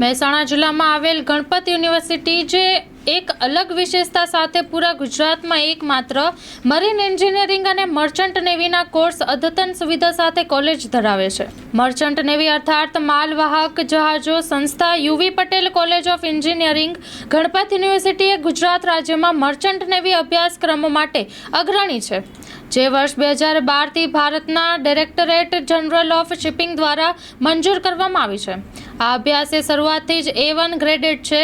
મહેસાણા જિલ્લામાં આવેલ ગણપત યુનિવર્સિટી જે એક અલગ વિશેષતા સાથે પૂરા ગુજરાતમાં એકમાત્ર મરીન એન્જિનિયરિંગ અને મર્ચન્ટ નેવીના કોર્સ અદ્યતન સુવિધા સાથે કોલેજ ધરાવે છે. મર્ચન્ટ નેવી અર્થાત માલવાહક જહાજો સંસ્થા UV Patel college of engineering Ganpat university એ ગુજરાત રાજ્યમાં મર્ચન્ટ નેવી અભ્યાસક્રમો માટે અગ્રણી છે. જે વર્ષ બે હજાર બારથી ભારતના ડાયરેક્ટરેટ જનરલ ઓફ શિપિંગ દ્વારા મંજૂર કરવામાં આવી છે. આ અભ્યાસ એ શરૂઆતથી જ એ વન ગ્રેડેડ છે.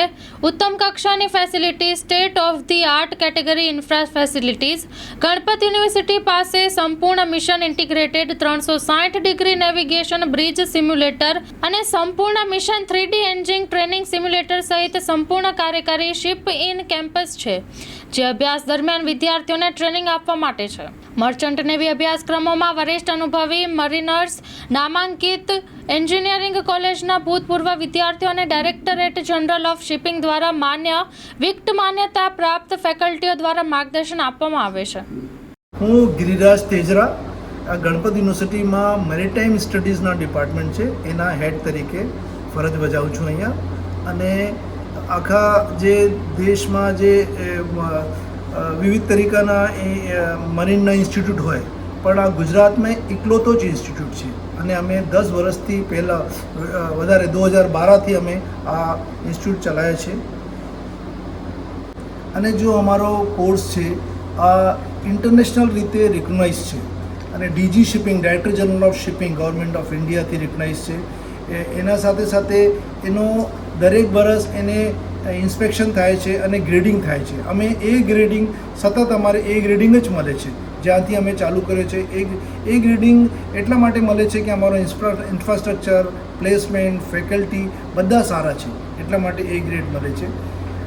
ઉત્તમ કક્ષાની facility state of the art category infra facilities Ganpat university પાસે સંપૂર્ણ મિશન ઇન્ટિગ્રેટેડ ત્રણસો સાઠ ડિગ્રી નેવિગેશન બ્રિજ સિમ્યુલેટર અને સંપૂર્ણ mission three D engine training simulator સહિત સંપૂર્ણ કાર્યકારી શિપ ઇન કેમ્પસ છે, જે અભ્યાસ દરમિયાન વિદ્યાર્થીઓને ટ્રેનિંગ આપવા માટે છે. મર્ચન્ટ નેવી અભ્યાસક્રમોમાં વરિષ્ઠ અનુભવી મરીનર્સ નામાંકિત એન્જિનિયરિંગ કોલેજના ભૂતપૂર્વ વિદ્યાર્થીઓ અને ડાયરેક્ટરેટ જનરલ ઓફ શિપિંગ દ્વારા માન્ય, વિક્ટ માન્યતા પ્રાપ્ત ફેકલ્ટીઓ દ્વારા માર્ગદર્શન આપવામાં આવે છે. હું ગિરિરાજ તેજરા, આ ગણપત યુનિવર્સિટીમાં મેરીટાઈમ સ્ટડીઝના ડિપાર્ટમેન્ટ છે. એના હેડ તરીકે ફરજ બજાવું છું અહીંયા. અને આખા જે દેશમાં જે વિવિધ તરીકાના મરીનના ઇન્સ્ટિટ્યૂટ હોય પણ આ ગુજરાતમાં એકલોતો જ ઇન્સ્ટિટ્યૂટ છે. અને અમે દસ વર્ષથી પહેલાં વધારે દો હજાર બારથી અમે આ ઇન્સ્ટિટ્યૂટ ચલાવ્યા છે. અને જો અમારો કોર્સ છે, આ ઇન્ટરનેશનલ રીતે રિકગ્નાઇઝ છે. અને DG shipping director general of shipping government of ઇન્ડિયાથી recognise છે. એના સાથે સાથે એનો દરેક વર્ષ એને ઇન્સ્પેક્શન થાય છે અને ગ્રેડિંગ થાય છે. અમે એ ગ્રેડિંગ સતત અમારે એ ગ્રેડિંગ જ મળે છે. જ્યાંથી અમે ચાલુ કર્યો છે. એ એ ગ્રેડિંગ એટલા માટે મળે છે કે અમારો ઇન્ફ્રાસ્ટ્રક્ચર, પ્લેસમેન્ટ, ફેકલ્ટી બધા સારા છે. એટલા માટે એ ગ્રેડ મળે છે.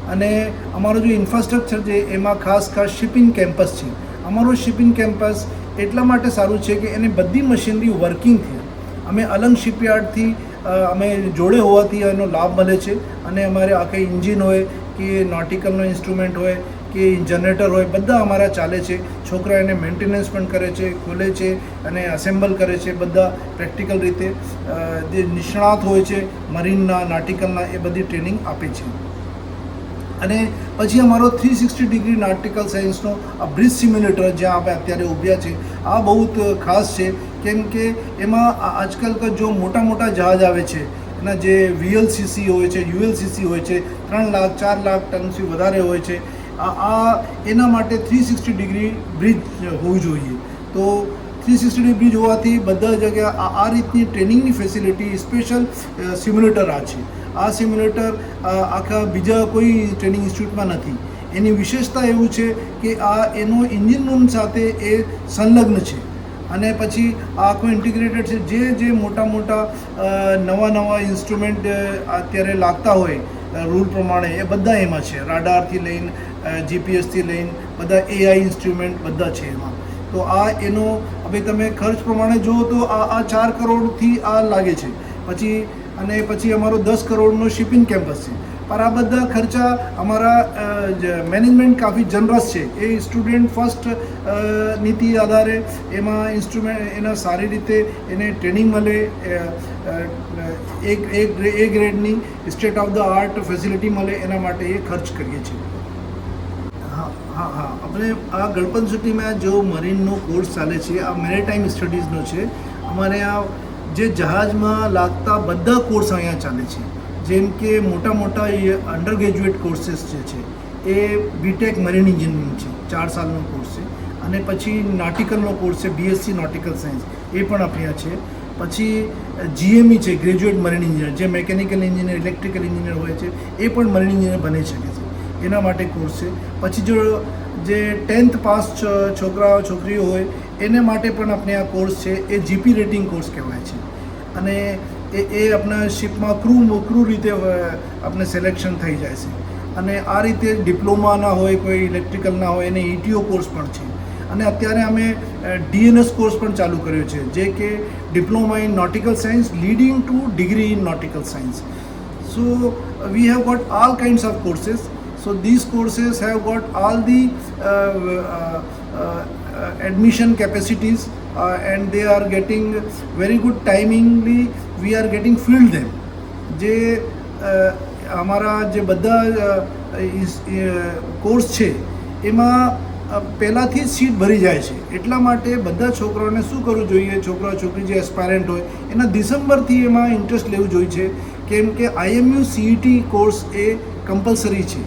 અને અમારો જે ઇન્ફ્રાસ્ટ્રક્ચર છે, એમાં ખાસ ખાસ શિપિંગ કેમ્પસ છે. અમારો શિપિંગ કેમ્પસ એટલા માટે સારું છે કે એને બધી મશીનરી વર્કિંગ છે અમે અલંગ શિપયાર્ડથી અમે જોડે હોવાથી એનો લાભ મળે છે. અને અમારે આખે એન્જિન હોય કે નોટિકલનો ઇન્સ્ટ્રુમેન્ટ હોય કે જનરેટર હોય, બધા અમારા ચાલે છે. છોકરા એને મેન્ટેનન્સ પણ કરે છે, ખોલે છે અને અસેમ્બલ કરે છે બધા પ્રેક્ટિકલ રીતે. જે નિષ્ણાત હોય છે મરીનના નાટિકલના એ બધી ટ્રેનિંગ આપે છે. અને પછી અમારો થ્રી સિક્સટી ડિગ્રી નાટિકલ સાયન્સનો આ બ્રિજ સિમ્યુલેટર જ્યાં આપણે અત્યારે ઊભ્યા છે, આ બહુ ખાસ છે. કેમ કે એમાં આજકાલ જો મોટા મોટા જહાજ આવે છે, એના જે વીએલસીસી હોય છે યુએલસીસી હોય છે, ત્રણ લાખ, ચાર લાખ ટનથી વધારે હોય છે. આ એના માટે થ્રી સિક્સટી ડિગ્રી બ્રિજ હોવું જોઈએ. તો થ્રી સિક્સટી ડિગ્રી હોવાથી બધા જગ્યા આ રીતની ટ્રેનિંગની ફેસિલિટી સ્પેશિયલ સિમ્યુલેટર આ છે. આ સિમ્યુલેટર આખા બીજા કોઈ ટ્રેનિંગ ઇન્સ્ટિટ્યૂટમાં નથી. એની વિશેષતા એવું છે કે આ એનો એન્જિન રૂમ સાથે એ સંલગ્ન છે. અને પછી આખું ઇન્ટિગ્રેટેડ છે. જે જે મોટા મોટા નવા નવા ઇન્સ્ટ્રુમેન્ટ અત્યારે લાગતા હોય રૂલ પ્રમાણે એ બધા એમાં છે. રાડારથી લઈને જીપીએસથી લઈને બધા એઆઈ ઇન્સ્ટ્રુમેન્ટ બધા છે એમાં. તો આ એનો, હવે તમે ખર્ચ પ્રમાણે જુઓ તો આ આ ચાર કરોડથી આ લાગે છે. પછી, અને પછી અમારો દસ કરોડનો શિપિંગ કેમ્પસ છે. પણ આ બધા ખર્ચા અમારા મેનેજમેન્ટ કાફી જનરસ છે. એ સ્ટુડન્ટ ફર્સ્ટ નીતિ આધારે એમાં ઇન્સ્ટ્રુમેન્ટ એના સારી રીતે એને ટ્રેનિંગ મળે એક એક A ગ્રેડની state of the art facility મળે, એના માટે એ ખર્ચ કરીએ છીએ. હા હા આપણે આ ગણપત સિટીમાં જો મરીનનો કોર્સ ચાલે છે, આ મેરીટાઈમ સ્ટડીઝનો છે, અમારે આ જે જહાજમાં લાગતા બધા કોર્સ અહીંયા ચાલે છે. જેમ કે મોટા મોટા અંડર ગ્રેજ્યુએટ કોર્सेस જે છે, એ બીટેક મરીન એન્જિનિયરિંગ છે, ચાર સાલનો કોર્સ છે. અને પછી નાટિકલનો કોર્સ છે બીએસસી નોટિકલ સાયન્સ એ પણ આપણે છે. પછી જીએમઈ છે ગ્રેજ્યુએટ મરીન એન્જિનિયર જે મેકેનિકલ એન્જિનિયર ઇલેક્ટ્રિકલ એન્જિનિયર હોય છે, એ પણ મરીન એન્જિનિયર બની શકે છે. એના માટે કોર્સ છે. પછી જો જે ટેન્થ પાસ છોકરા છોકરીઓ હોય એને માટે પણ આપણે આ કોર્સ છે એ જીપી રેટિંગ કોર્સ કહેવાય છે. અને એ એ આપણા શિપમાં ક્રૂ ક્રૂ રીતે આપણે સિલેક્શન થઈ જાય છે. અને આ રીતે ડિપ્લોમાના હોય કોઈ ઇલેક્ટ્રિકલના હોય એને ઈટીઓ કોર્સ પણ છે. અને અત્યારે અમે ડીએનએસ કોર્સ પણ ચાલુ કર્યો છે જે કે diploma in nautical science leading to degree in nautical science so we have got all kinds of courses so these all the uh, uh, uh, admission capacities uh, and they are getting very good timingly we are getting filled them. જે અમારા જે બધા course છે એમાં પહેલાંથી જ seat ભરી જાય છે. એટલા માટે બધા છોકરાઓને શું કરવું જોઈએ? છોકરા છોકરી જે એસ્પાયરન્ટ હોય એના ડિસેમ્બરથી એમાં ઇન્ટરેસ્ટ લેવું જોઈએ છે. કેમ કે આઈએમયુ સીઈટી કોર્સ એ કમ્પલસરી છે.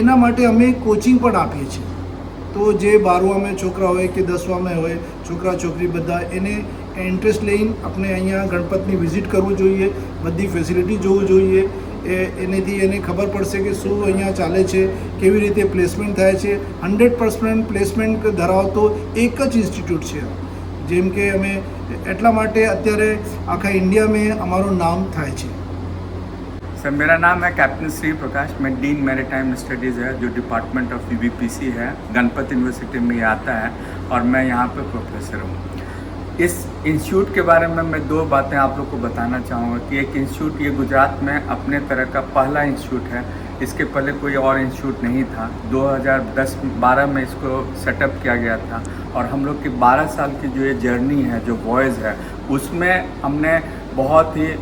એના માટે અમે કોચિંગ પણ આપીએ છીએ. તો જે બારવામાં છોકરા હોય કે દસવામાં હોય, છોકરા, છોકરી બધા એને ઇન્ટરેસ્ટ લઈને આપણે અહીંયા ગણપતની વિઝિટ કરવું જોઈએ, બધી ફેસિલિટી જોવું જોઈએ. એ એનેથી એને ખબર પડશે કે શું અહીંયા ચાલે છે, કેવી રીતે પ્લેસમેન્ટ થાય છે. હંડ્રેડ પર્સન્ટ પ્લેસમેન્ટ ધરાવતો એક જ ઇન્સ્ટિટ્યૂટ છે. જેમ કે અમે એટલા માટે અત્યારે આખા ઇન્ડિયામાં અમારું નામ થાય છે. सर मेरा नाम है कैप्टन श्री प्रकाश मैं डीन मैरिटाइम स्टडीज़ है, जो डिपार्टमेंट ऑफ़ यूबीपीसी है। गणपत यूनिवर्सिटी में आता है और मैं यहाँ पे प्रोफेसर हूँ। इस इंस्टीट्यूट के बारे में मैं दो बातें आप लोग को बताना चाहूँगा कि एक इंस्टीट्यूट ये गुजरात में अपने तरह का पहला इंस्टीट्यूट है। इसके पहले कोई और इंस्टीट्यूट नहीं था। 2010-12 में इसको सेटअप किया गया था और हम लोग की 12 साल की जो ये जर्नी है, जो वॉयज़ है, उसमें हमने बहुत ही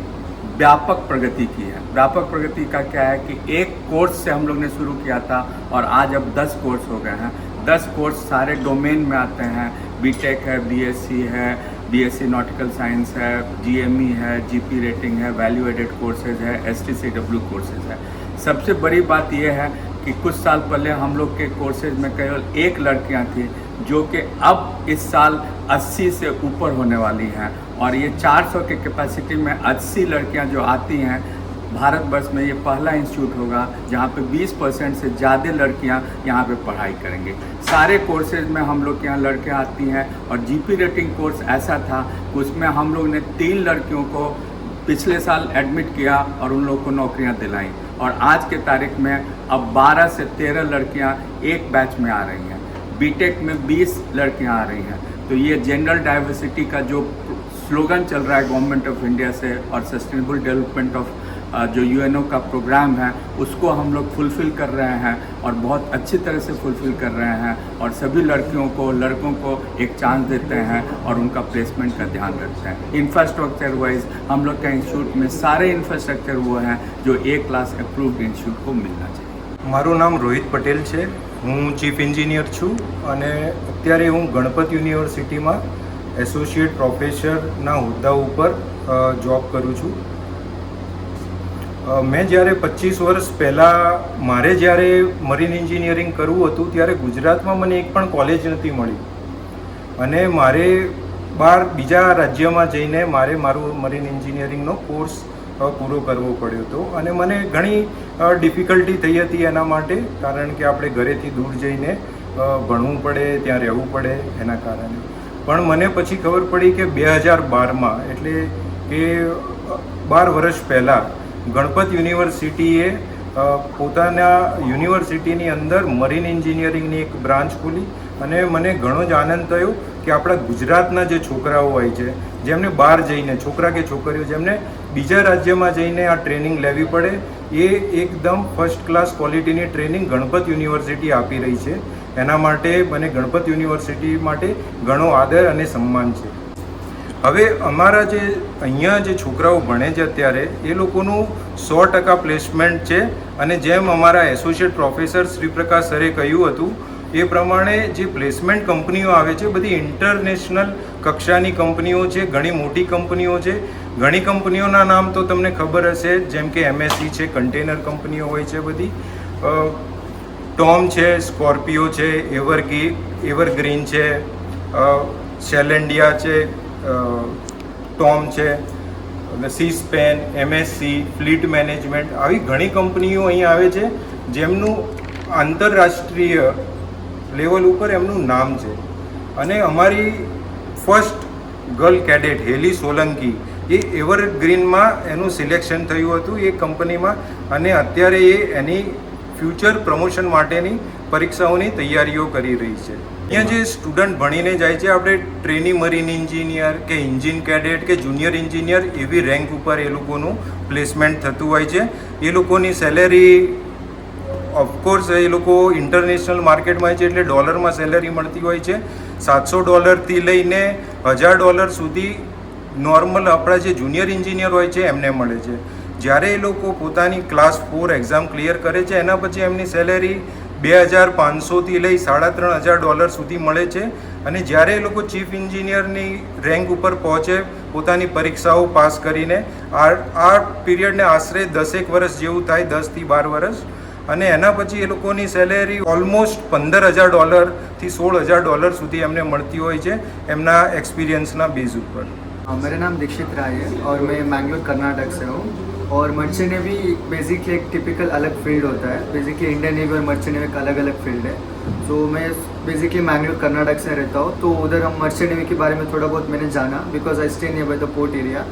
व्यापक प्रगति की है। व्यापक प्रगति का क्या है कि एक कोर्स से हम लोग ने शुरू किया था और आज अब 10 कोर्स हो गए हैं। 10 कोर्स सारे डोमेन में आते हैं। बीटेक है बीएससी है बीएससी नॉटिकल साइंस है जीएमई है जीपी रेटिंग है वैल्यू एडेड कोर्सेज है एसटीसीडब्ल्यू कोर्सेज है सबसे बड़ी बात यह है कि कुछ साल पहले हम लोग के कोर्सेज में केवल एक लड़कियाँ थी, जो कि अब इस साल 80 से ऊपर होने वाली हैं। और ये 400 के कैपेसिटी में 80 लड़कियाँ जो आती हैं, भारतवर्ष में ये पहला इंस्टीट्यूट होगा, जहाँ पे 20 परसेंट से ज़्यादा लड़कियाँ यहाँ पे पढ़ाई करेंगे। सारे कोर्सेज में हम लोग के यहाँ लड़कियाँ आती हैं, और जीपी रेटिंग कोर्स ऐसा था, उसमें हम लोग ने तीन लड़कियों को पिछले साल एडमिट किया और उन लोगों को नौकरियाँ दिलाई। और आज के तारीख में अब 12 से 13 लड़कियाँ एक बैच में आ रही हैं। बीटेक में 20 लड़कियाँ आ रही हैं। तो ये जनरल डाइवर्सिटी का जो स्लोगन चल रहा है गवर्नमेंट ऑफ इंडिया से और सस्टेनेबल डेवलपमेंट ऑफ जो यूएनओ का प्रोग्राम है उसको हम लोग फुलफ़िल कर रहे हैं और बहुत अच्छी तरह से फुलफ़िल कर रहे हैं और सभी लड़कियों को लड़कों को एक चांस देते हैं और उनका प्लेसमेंट का ध्यान रखते हैं इंफ्रास्ट्रक्चर वाइज हम लोग का इंस्टीट्यूट में सारे इंफ्रास्ट्रक्चर वो हैं जो ए क्लास अप्रूव्ड इंस्टीट्यूट को मिलना चाहिए મારું નામ રોહિત પટેલ છે હું ચીફ એન્જિનિયર છું અને અત્યારે હું ગણપત યુનિવર્સિટીમાં એસોસિએટ પ્રોફેસરના હોદ્દા ઉપર જોબ કરું છું. મેં જ્યારે પચીસ વર્ષ પહેલાં મારે જ્યારે મરીન એન્જિનિયરિંગ કરવું હતું, ત્યારે ગુજરાતમાં મને એક પણ કોલેજ નથી મળી. અને મારે બહાર બીજા રાજ્યમાં જઈને મારે મારું મરીન એન્જિનિયરિંગનો કોર્સ પૂરો કરવો પડ્યો હતો. અને મને ઘણી ડિફિકલ્ટી થઈ હતી એના માટે, કારણ કે આપણે ઘરેથી દૂર જઈને ભણવું પડે, ત્યાં રહેવું પડે એના કારણે. પણ મને પછી ખબર પડી કે બે હજાર બારમાં, એટલે કે બાર વર્ષ પહેલાં ગણપત યુનિવર્સિટીએ પોતાના યુનિવર્સિટીની અંદર મરીન એન્જિનિયરિંગની એક બ્રાન્ચ ખોલી અને મને ઘણો જ આનંદ થયો કે આપણા ગુજરાતના જે છોકરાઓ હોય છે, જેમને બહાર જઈને, છોકરા કે છોકરીઓ, જેમને બીજા રાજ્યમાં જઈને આ ટ્રેનિંગ લેવી પડે, એ એકદમ ફર્સ્ટ ક્લાસ ક્વોલિટીની ટ્રેનિંગ ગણપત યુનિવર્સિટી આપી રહી છે. એના માટે મને ગણપત યુનિવર્સિટી માટે ઘણો આદર અને સન્માન છે. હવે અમારા જે અહીંયા જે છોકરાઓ ભણે છે અત્યારે, એ લોકોનું સો ટકા પ્લેસમેન્ટ છે અને જેમ અમારા એસોસિએટ પ્રોફેસર શ્રીપ્રકાશ સરે કહ્યું હતું, એ પ્રમાણે જે પ્લેસમેન્ટ કંપનીઓ આવે છે, બધી ઇન્ટરનેશનલ કક્ષાની કંપનીઓ છે, ઘણી મોટી કંપનીઓ છે. ઘણી કંપનીઓના નામ તો તમને ખબર હશે, જેમ કે એમએસસી છે કન્ટેનર કંપનીઓ હોય છે બધી. ટોમ છે, સ્કોર્પિયો છે, એવરગી, એવરગ્રીન છે સેલેન્ડિયા છે ટોમ છે sea span, MSC, fleet management આવી ઘણી કંપનીઓ અહીં આવે છે, જેમનું આંતરરાષ્ટ્રીય લેવલ ઉપર એમનું નામ છે. અને અમારી first girl cadet, Heli Solanki, એ એવરગ્રીનમાં એનું સિલેક્શન થયું હતું એ કંપનીમાં, અને અત્યારે એ એની ફ્યુચર પ્રમોશન માટેની પરીક્ષાઓની તૈયારીઓ કરી રહી છે. અહીંયા જે સ્ટુડન્ટ ભણીને જાય છે, આપણે ટ્રેની મરીન એન્જિનિયર કે એન્જિન કેડેટ કે જુનિયર એન્જિનિયર એવી રેન્ક ઉપર એ લોકોનું પ્લેસમેન્ટ થતું હોય છે. એ લોકોની સેલેરી ઓફકોર્સ એ લોકો ઇન્ટરનેશનલ માર્કેટમાં છે એટલે ડોલરમાં સેલેરી મળતી હોય છે. સાતસો ડોલરથી લઈને હજાર ડોલર સુધી નોર્મલ આપણા જે જુનિયર એન્જિનિયર હોય છે, એમને મળે છે. જ્યારે એ લોકો પોતાની ક્લાસ ફોર એક્ઝામ ક્લિયર કરે છે એના પછી એમની સેલેરી બે હજાર પાંચસોથી લઈ સાડા ત્રણ હજાર ડોલર સુધી મળે છે અને જ્યારે એ લોકો ચીફ ઇન્જિનિયરની રેન્ક ઉપર પહોંચે પોતાની પરીક્ષાઓ પાસ કરીને આ આ પીરિયડને આશરે દસેક વર્ષ જેવું થાય દસથી બાર વર્ષ અને એના પછી એ લોકોની સેલેરી ઓલમોસ્ટ પંદર હજાર ડોલરથી સોળ હજાર ડોલર સુધી એમને મળતી હોય છે એમના એક્સપિરિયન્સના બેઝ ઉપર हाँ, मेरा नाम दीक्षित राय है और मैं मैंगलोर कर्नाटक से हूँ और मर्चेंट नेवी बेसिकली एक टिपिकल अलग फ़ील्ड होता है। बेसिकली इंडियन नेवी और मर्चेंट नेवी का अलग अलग फ़ील्ड है। तो मैं बेसिकली मैंगलोर कर्नाटक से रहता हूँ। तो उधर हम मर्चेंट नेवी के बारे में थोड़ा बहुत मैंने जाना because I stay near by the port area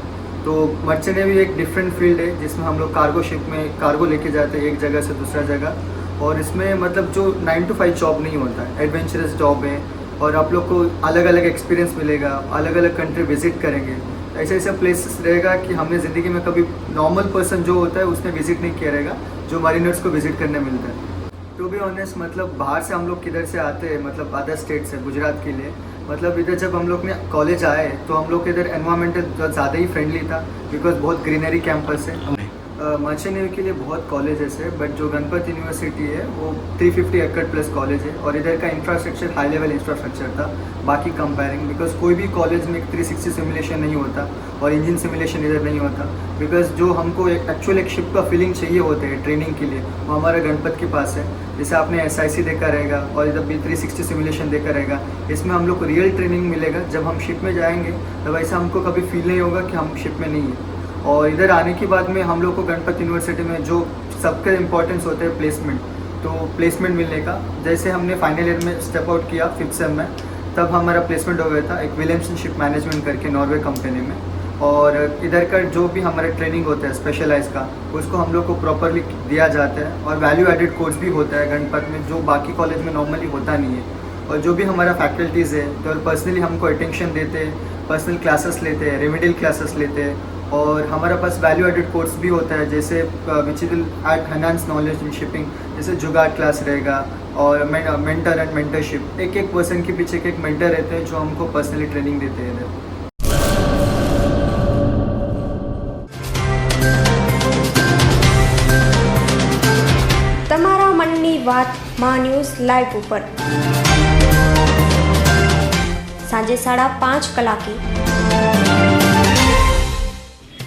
तो मर्चेंट नेवी एक डिफरेंट फ़ील्ड है, जिसमें हम लोग कार्गो शिप में कार्गो लेके जाते हैं, एक जगह से दूसरा जगह। और इसमें मतलब जो नाइन टू फाइव जॉब नहीं होता है एडवेंचरस जॉब है। और आप लोग को अलग अलग एक्सपीरियंस मिलेगा अलग अलग कंट्री विज़िट करेंगे। ऐसे ऐसे प्लेसेस रहेगा कि हमने ज़िंदगी में कभी नॉर्मल पर्सन जो होता है, उसने विज़िट नहीं किया रहेगा, जो मरीनर्स को विज़िट करने मिलता है। टू बी ऑनेस्ट मतलब बाहर से हम लोग किधर से आते हैं मतलब अदर स्टेट से, गुजरात के लिए मतलब इधर जब हम लोग ने कॉलेज आए तो हम लोग इधर एनवायरमेंटल ज़्यादा ही फ्रेंडली था बिकॉज़ बहुत ग्रीनरी कैंपस है। मर्चेंट नेवी के लिए बहुत कॉलेजेस है बट जो गणपत यूनिवर्सिटी है, वो 350 फिफ्टी एकड़ प्लस कॉलेज है, और इधर का इंफ्रास्ट्रक्चर हाई लेवल इंफ्रास्ट्रक्चर था, बाकी कंपेयरिंग बिकॉज़ कोई भी कॉलेज में एक 360 सिमुलेशन नहीं होता, और इंजन सिमुलेशन इधर नहीं होता बिकॉज़ जो हमको एक एक्चुअल एक शिप का फीलिंग चाहिए होते हैं ट्रेनिंग के लिए, वो हमारा गणपत के पास है। जैसे आपने एस आई सी देखा रहेगा, और इधर भी थ्री सिक्सटी सिमुलेशन देखा रहेगा, इसमें हम लोग को रियल ट्रेनिंग मिलेगा, जब हम शिप में जाएँगे, तब ऐसा हमको कभी फील नहीं होगा कि हम शिप में नहीं है। और इधर आने के बाद में हम लोग को गणपत यूनिवर्सिटी में जो सबके इम्पोर्टेंस होते हैं प्लेसमेंट तो प्लेसमेंट मिलने का। जैसे हमने फाइनल ईयर में स्टेप आउट किया फिफ्थ सेम में, तब हमारा प्लेसमेंट हो गया था एक विलियमसन शिप मैनेजमेंट करके नॉर्वे कंपनी में। और इधर का जो भी हमारा ट्रेनिंग होता है स्पेशलाइज का, उसको हम लोग को प्रॉपरली दिया जाता है। और वैल्यू एडेड कोर्स भी होता है गणपत में, जो बाकी कॉलेज में नॉर्मली होता नहीं है। और जो भी हमारा फैकल्टीज़ है तो पर्सनली हमको अटेंशन देते हैं पर्सनल क्लासेस लेते हैं रेमेडियल क्लासेस लेते हैं। और हमारे पास वैल्यू एडेड कोर्स भी होता है जैसे which will at enhance knowledge in shipping जैसे जुगाड़ क्लास रहेगा और मेंटर एंड मेंटरशिप एक एक पर्सन के पीछे एक एक मेंटर रहते हैं जो हमको पर्सनली ट्रेनिंग देते हैं इधर તમારા મનની વાત મા ન્યૂઝ લાઈવ ઉપર સાંજે સાડા પાંચ કલાકે